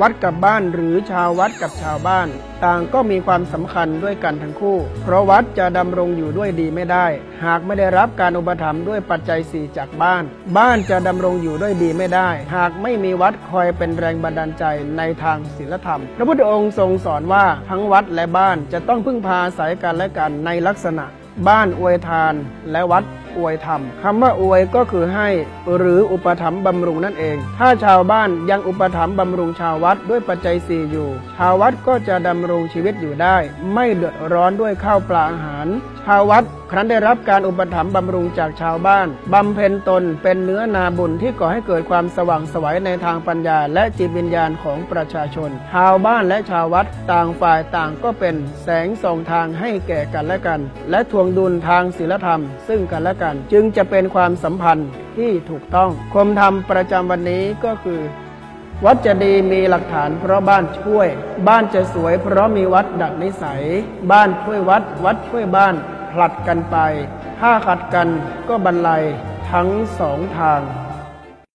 วัดกับบ้านหรือชาววัดกับชาวบ้าน ต่างก็มีความสำคัญด้วยกันทั้งคู่ เพราะวัดจะดำรงอยู่ด้วยดีไม่ได้ หากไม่ได้รับการอุปถัมภ์ด้วยปัจจัยสี่จากบ้าน บ้านจะดำรงอยู่ด้วยดีไม่ได้ หากไม่มีวัดคอยเป็นแรงบันดาลใจในทางศีลธรรม พระพุทธองค์ทรงสอนว่าทั้งวัดและบ้านจะต้องพึ่งพาอาศัยกันและกันในลักษณะ บ้านอวยทานและวัด อวยธรรมคำว่าอวยก็คือให้หรืออุปถัมภ์บำรุงนั่นเอง ถ้าชาวบ้านยังอุปถัมภ์บำรุงชาววัดด้วยปัจจัยสี่อยู่ ชาววัดก็จะดำรงชีวิตอยู่ได้ ไม่เดือดร้อนด้วยข้าวปลาอาหาร ชาววัดครั้นได้รับการอุปถัมภ์บำรุงจากชาวบ้านบำเพ็ญตนเป็นเนื้อนาบุญที่ก่อให้เกิดความสว่างไสวัยในทางปัญญา และจิตวิญญาณของประชาชน ชาวบ้านและชาววัดต่างฝ่ายต่างก็เป็นแสงส่องทางให้แก่กันและกัน และทวงดุลทางศีลธรรม ซึ่งกันและกันกัน จึงจะเป็นความสัมพันธ์ที่ถูกต้องคมธรรมประจำวันนี้ก็คือ วัดจะดีมีหลักฐานเพราะบ้านช่วย บ้านจะสวยเพราะมีวัดดัดนิสัย บ้านช่วยวัด วัดช่วยบ้านผลัดกันไป ถ้าขัดกันก็บรรลัยทั้งสองทาง